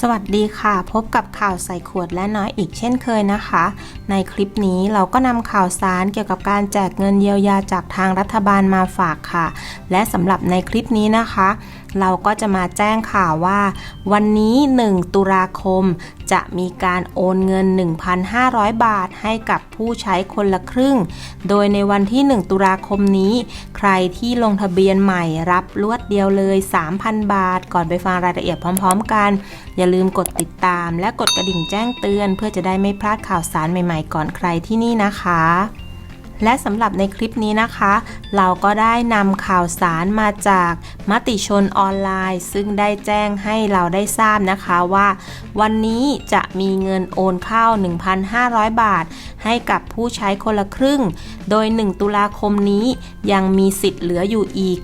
สวัสดีค่ะ พบกับข่าวใส่ขวดและน้อยอีกเช่นเคยนะคะ ในคลิปนี้เราก็นำข่าวสารเกี่ยวกับการแจกเงินเยียวยาจากทางรัฐบาลมาฝากค่ะ และสำหรับในคลิปนี้นะคะ เราก็จะมาแจ้งข่าวว่า วันนี้ 1 ตุลาคม จะมีการโอนเงิน 1,500 บาทให้กับผู้ใช้คนละครึ่ง โดยในวันที่ 1 ตุลาคมนี้ ใครที่ลงทะเบียนใหม่รับลวดเดียวเลย 3,000 บาท ก่อนไปฟังรายละเอียดพร้อม ๆ กัน อย่าลืมกดติดตาม และกดกระดิ่งแจ้งเตือน เพื่อจะได้ไม่พลาดข่าวสารใหม่ ๆ ก่อนใครที่นี่นะคะ และสำหรับในคลิปนี้นะคะ เราก็ได้นำข่าวสารมาจากมติชนออนไลน์ ซึ่งได้แจ้งให้เราได้ทราบนะคะว่า วันนี้จะมีเงินโอนเข้า 1,500 บาท ให้กับผู้ใช้คนละครึ่ง โดย 1 ตุลาคมนี้ยังมีสิทธิ์เหลืออยู่อีก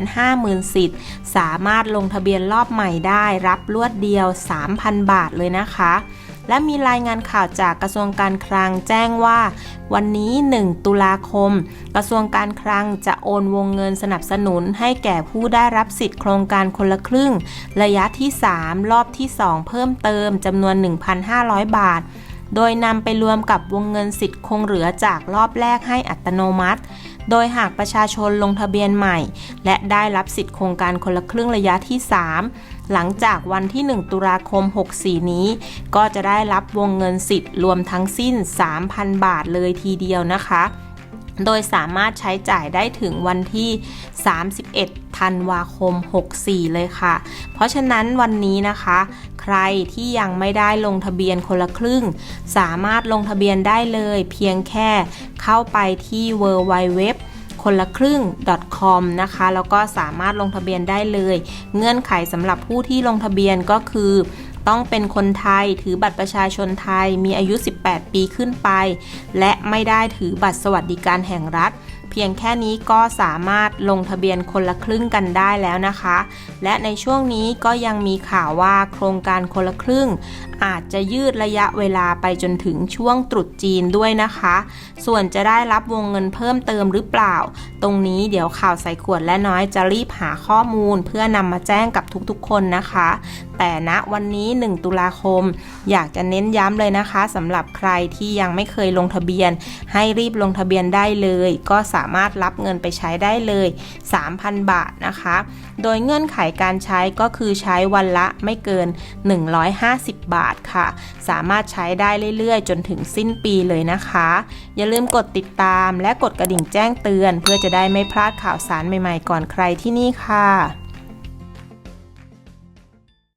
950,000 สิทธิ์ สามารถลงทะเบียนรอบใหม่ได้รับรวดเดียว 3,000 บาทเลยนะคะ และมีรายงานข่าวจากกระทรวงการคลังแจ้งว่า วันนี้ 1 ตุลาคม กระทรวงการคลังจะโอนวงเงินสนับสนุนให้แก่ผู้ได้รับสิทธิโครงการคนละครึ่ง ระยะที่ 3 รอบที่ 2 เพิ่มเติมจำนวน 1,500 บาท โดยนำไปรวมกับวงเงินสิทธิ์คงเหลือจากรอบแรกให้อัตโนมัติ โดยหากประชาชนลงทะเบียนใหม่ และได้รับสิทธิ์โครงการคนละครึ่งระยะที่ 3 หลังจากวันที่ 1 ตุลาคม 64 นี้ ก็จะได้รับวงเงินสิทธิ์รวมทั้งสิ้น 3,000 บาทเลยทีเดียวนะคะ โดยสามารถใช้จ่ายได้ถึงวันที่ 31 ธันวาคม 64 เลยค่ะ เพราะฉะนั้นวันนี้นะคะ ใครที่ยังไม่ได้ลงทะเบียนคนละครึ่ง สามารถลงทะเบียนได้เลย เพียงแค่เข้าไปที่ w w w คนละครึ่ง .com นะคะ แล้วก็สามารถลงทะเบียนได้เลย เงื่อนไขสำหรับผู้ที่ลงทะเบียนก็คือต้องเป็นคนไทยถือบัตรประชาชนไทยมีอายุ 18 ปีขึ้นไป และไม่ได้ถือบัตรสวัสดิการแห่งรัฐ เพียงแค่นี้ก็สามารถลงทะเบียนคนละครึ่งกันได้แล้วนะคะ และในช่วงนี้ก็ยังมีข่าวว่าโครงการคนละครึ่ง อาจจะยืดระยะเวลาไปจนถึงช่วงตรุษจีนด้วยนะคะ ส่วนจะได้รับวงเงินเพิ่มเติมหรือเปล่า ตรงนี้เดี๋ยวข่าวใส่ขวดและน้อยจะรีบหาข้อมูล เพื่อนำมาแจ้งกับทุกๆคนนะคะ แต่ณวันนี้ 1 ตุลาคม อยากจะเน้นย้ำเลยนะคะสำหรับใครที่ยังไม่เคยลงทะเบียน ให้รีบลงทะเบียนได้เลย ก็สามารถรับเงินไปใช้ได้เลย 3,000 บาทนะคะ โดยเงื่อนไขการใช้ก็คือใช้วันละไม่เกิน 150 บาทค่ะ สามารถใช้ได้เรื่อยๆ จนถึงสิ้นปีเลยนะคะ อย่าลืมกดติดตามและกดกระดิ่งแจ้งเตือน เพื่อจะได้ไม่พลาดข่าวสารใหม่ๆ ก่อนใครที่นี่ค่ะ